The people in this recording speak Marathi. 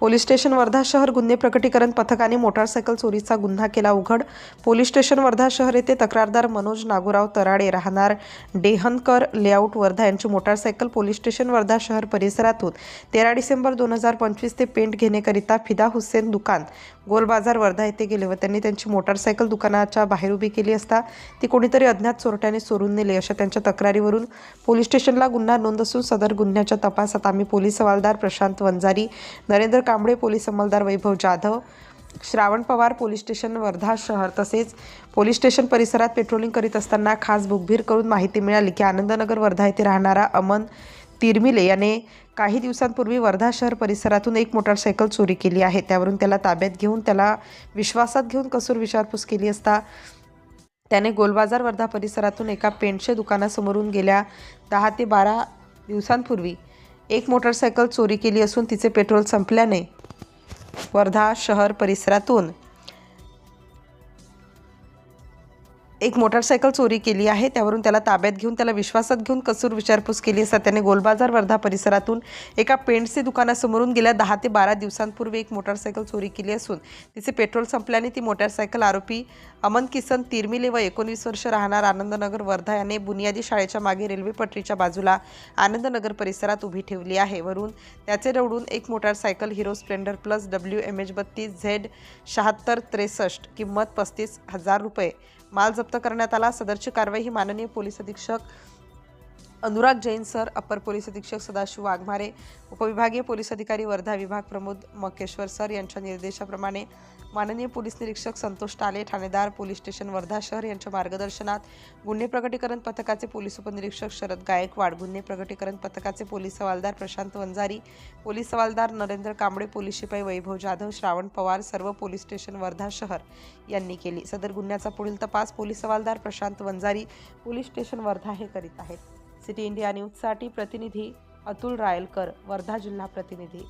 पोलीस स्टेशन वर्धा शहर गुन्हे प्रकटीकरण पथकाने मोटारसायकल चोरीचा गुन्हा केला. उघड पोलीस स्टेशन वर्धा शहर येथे तक्रारदार मनोज नागोराव तराडे राहणार. डेहनकर लेआउट वर्धा यांची मोटारसायकल पोलीस स्टेशन वर्धा शहर परिसरातून तेरा डिसेंबर दोन हजार पंचवीस ते पेंट घेण्याकरिता फिदा हुसेन दुकान गोल बाजार वर्धा येथे गेले व त्यांनी त्यांची मोटारसायकल दुकानाच्या बाहेर उभी केली असता ती कोणीतरी अज्ञात चोरट्याने चोरून नेली. अशा त्यांच्या तक्रारीवरून पोलीस स्टेशनला गुन्हा नोंद असून सदर गुन्ह्याच्या तपासात आम्ही पोलीस हवालदार प्रशांत वंजारी नरेंद्र कांबळे पोलीस अंमलदार वैभव जाधव श्रावण पवार पोलीस स्टेशन वर्धा शहर तसेच पोलीस स्टेशन परिसरात पेट्रोलिंग करीत असताना खास बुकभीर करून माहिती मिळाली की आनंदनगर वर्धा येथे राहणारा अमन तिरमिले याने काही दिवसांपूर्वी वर्धा शहर परिसरातून एक मोटारसायकल चोरी केली आहे. त्यावरून त्याला ताब्यात घेऊन त्याला विश्वासात घेऊन कसूर विचारपूस केली असता त्याने गोलबाजार वर्धा परिसरातून एका पेंटच्या दुकानासमोरून गेल्या दहा ते बारा दिवसांपूर्वी एक मोटारसायकल चोरी केली असून तिचे पेट्रोल संपल्याने वर्धा शहर परिसरातून एक मोटारसायकल चोरी केली आहे. त्यावरून त्याला ताब्यात घेऊन त्याला विश्वासात घेऊन कसूर विचारपूस केली असता त्याने गोलबाजार वर्धा परिसरातून एका पेंटचे दुकानासमोरून गेल्या दहा ते बारा दिवसांपूर्वी एक मोटारसायकल चोरी केली असून तिचे पेट्रोल संपल्याने ती मोटारसायकल आरोपी अमन किसन तिरमिले व एकोणीस वर्ष राहणार आनंदनगर वर्धा याने बुनियादी शाळेच्या मागे रेल्वे पटरीच्या बाजूला आनंदनगर परिसरात उभी ठेवली आहे. वरून त्याचे रवडून एक motorcycle Hero Splendor plus W M H बत्तीस झेड शहात्तर त्रेसष्ट किंमत पस्तीस हजार रुपये माल जप्त करण्यात आला. सदरची कारवाई ही माननीय पोलीस अधीक्षक अनुराग जैन सर अपर पोलीस अधीक्षक सदाशिव वाघमारे उपविभागीय पोलीस अधिकारी वर्धा विभाग प्रमोद मकेश्वर सर यांच्या निर्देशाप्रमाणे माननीय पोलीस निरीक्षक संतोष टाले ठाणेदार पोलीस स्टेशन वर्धा शहर यांच्या मार्गदर्शनात गुन्हे प्रकटीकरण पथकाचे पोलीस उपनिरीक्षक शरद गायकवाड गुन्हे प्रकटीकरण पथकाचे पोलीस हवालदार प्रशांत वंजारी पोलीस हवालदार नरेंद्र कांबळे पोलीस शिपाई वैभव जाधव श्रावण पवार सर्व पोलीस स्टेशन वर्धा शहर यांनी केली. सदर गुन्ह्याचा पुढील तपास पोलीस हवालदार प्रशांत वंजारी पोलीस स्टेशन वर्धा हे करीत आहेत. सिटी इंडिया न्यूजसाठी प्रतिनिधी अतुल रायलकर वर्धा जिल्हा प्रतिनिधी.